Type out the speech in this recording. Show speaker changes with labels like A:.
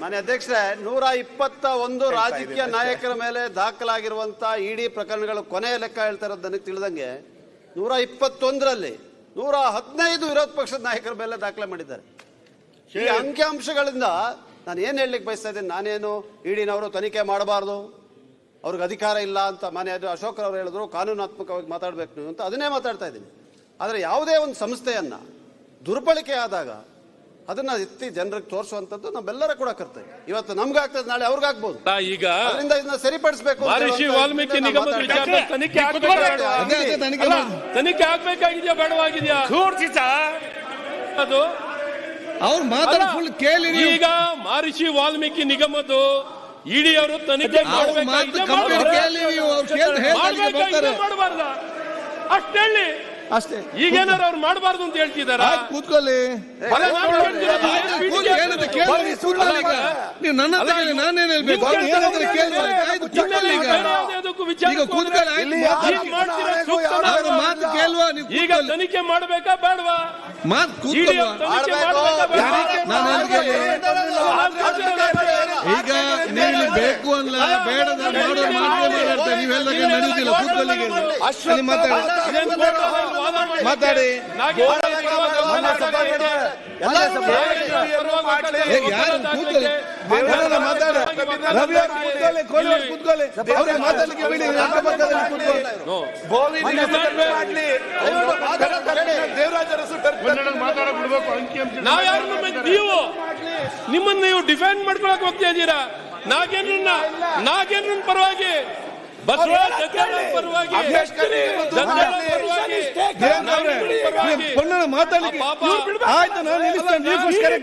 A: ಮಾನ್ಯ ಅಧ್ಯಕ್ಷರೇ ನೂರ ಇಪ್ಪತ್ತ ಒಂದು ರಾಜಕೀಯ ನಾಯಕರ ಮೇಲೆ ದಾಖಲಾಗಿರುವಂತ ಇಡಿ ಪ್ರಕರಣಗಳ ಕೊನೆಯ ಲೆಕ್ಕ ಹೇಳ್ತಾ ಇರೋದು ನನಗೆ ತಿಳಿದಂಗೆ ನೂರ ಇಪ್ಪತ್ತೊಂದರಲ್ಲಿ ನೂರ ಹದಿನೈದು ವಿರೋಧ ಪಕ್ಷದ ನಾಯಕರ ಮೇಲೆ ದಾಖಲೆ ಮಾಡಿದ್ದಾರೆ. ಈ ಅಂಕಿಅಂಶಗಳಿಂದ ನಾನು ಏನು ಹೇಳಲಿಕ್ಕೆ ಬಯಸ್ತಾ ಇದ್ದೀನಿ? ನಾನೇನು ಇಡಿನವರು ತನಿಖೆ ಮಾಡಬಾರ್ದು? ಅವ್ರಿಗೆ ಅಧಿಕಾರ ಇಲ್ಲ ಅಂತ ಮಾನ್ಯ ಅಶೋಕ್ ಅವರು ಹೇಳಿದ್ರು ಕಾನೂನಾತ್ಮಕವಾಗಿ ಮಾತಾಡಬೇಕು ನೀವು ಅಂತ ಅದನ್ನೇ ಮಾತಾಡ್ತಾ ಇದ್ದೀನಿ. ಆದರೆ ಯಾವುದೇ ಒಂದು ಸಂಸ್ಥೆಯನ್ನ ದುರ್ಬಳಕೆ ಆದಾಗ ಅದನ್ನ ಎತ್ತಿ ಜನರಿಗೆ ತೋರಿಸುವಂತದ್ದು ನಮ್ಮೆಲ್ಲರ ಕೂಡ ಕರ್ತವ್ಯ. ಇವತ್ತು ನಮ್ಗೆ ಆಗ್ತದೆ ನಾಳೆ ಅವ್ರಿಗೆ ಆಗ್ಬೋದು.
B: ಈಗ
A: ಅದರಿಂದ ಇದನ್ನ ಸರಿಪಡಿಸಬೇಕು
B: ಮಹರ್ಷಿ ವಾಲ್ಮೀಕಿ ನಿಗಮದ ವಿಚಾರದ ತನಿಖೆ ಆಗ್ಬೇಕಾ?
C: ಅದೇ ಅದೇ ತನಿಖೆ
B: ಅಲ್ಲ, ತನಿಖೆ ಆಗ್ಬೇಕಾಗಿದ್ಯಾ ಬೇಡವಾಗಿದ್ಯಾ? ಅದು?
C: ಅವ್ರು ಮಾತಾಡ
B: ಅಲ್ಲ,
C: ಫುಲ್ ಕೇಳಿ ನೀವು.
B: ಈಗ ಮಹರ್ಷಿ ವಾಲ್ಮೀಕಿ ನಿಗಮದು ಇಡಿ ಅವರು ತನಿಖೆ
C: ಅವ್ರ ಮಾತು ಕಂಪ್ಲೀಟ್ ಕೇಳಿ ನೀವು ಅವ್ರು ಕೇಳಿ ಹೇಳ್ತಾರೆ ಬರ್ತಾರೆ
B: ಮಾಡಬಾರ್ದ? ಅಷ್ಟೇ ಹೇಳಿ
C: ಅಷ್ಟೇ.
B: ಈಗೇನಾರು ಅವ್ರು ಮಾಡಬಾರ್ದು ಅಂತ ಹೇಳ್ತಿದಾರ?
C: ಆಯ್ತು ಕೂತ್ಕೊಳ್ಳಿ. ನೀವು ನನ್ನ ಹತ್ರ ನಾನೇನ್ ಹೇಳ್ಬೇಕು? ಅವ್ರು ಏನಂತಾರೆ ಕೇಳಿ ಆಯ್ತು ಕೂತ್ಕೊಳ್ಳಿ ಈಗ. ಈಗ ಕೂತ್ಕೊಳ್ಳಿ ಆಯ್ತು ಅವ್ರ ಮಾತು ಕೇಳುವ ನೀವು
B: ಈಗ
C: ಕೂತ್ಕೊಳ್ಳಿ.
B: ತನಿಖೆ ಮಾಡ್ಬೇಕಾ ಬೇಡವಾ?
C: ಮಾತು
B: ಕೂತ್ಕೊಳ್ಳಿ
C: ಕೂತ್ಕೊಳ್ಳುವ.
B: ತನಿಖೆ
A: ಮಾಡ್ಬೇಕು.
B: ಮಾಡ್ಬೇಕಾ ಬೇಡ್ವಾ?
C: ನಾನು ಯಾರು ಕೂತ್ಕೊಳ್ಳಿ ಮಾತಾಡ ರವಿ ಅವ್ರು ಕೂತ್ಕೊಳ್ಳಿ ಕೋಳಿ ಅವ್ರು ಕೂತ್ಕೊಳ್ಳಿ ಅವ್ರಿಗೆ ಮಾತಾಡ್ಲಿಕ್ಕೆ ಬಿಡಿ ಇವ್ರು ಅಕ್ಕಪಕ್ಕದಲ್ಲಿ ಕೂತ್ಕೊಳ್ಳಿ
B: No. ನಾವ್ ಯಾರು ನೀವು ನಿಮ್ಮನ್ನ ನೀವು ಡಿಫೆಂಡ್ ಮಾಡ್ಕೊಳಕ್ ಹೋಗ್ತಾ ಇದ್ದೀರಾ ನಾಗೇಂದ್ರನ್ನ ನಾಗೇಂದ್ರನ್ ಪರವಾಗಿ ಬಸವರಾಜ್ ಪರವಾಗಿ ಪರವಾಗಿ
C: ಮಾತಾಡ್ಲಿಕ್ಕೆ ಆಯ್ತು ನಾನು ನಿಲ್ಲಿಸ್ತೇನೆ.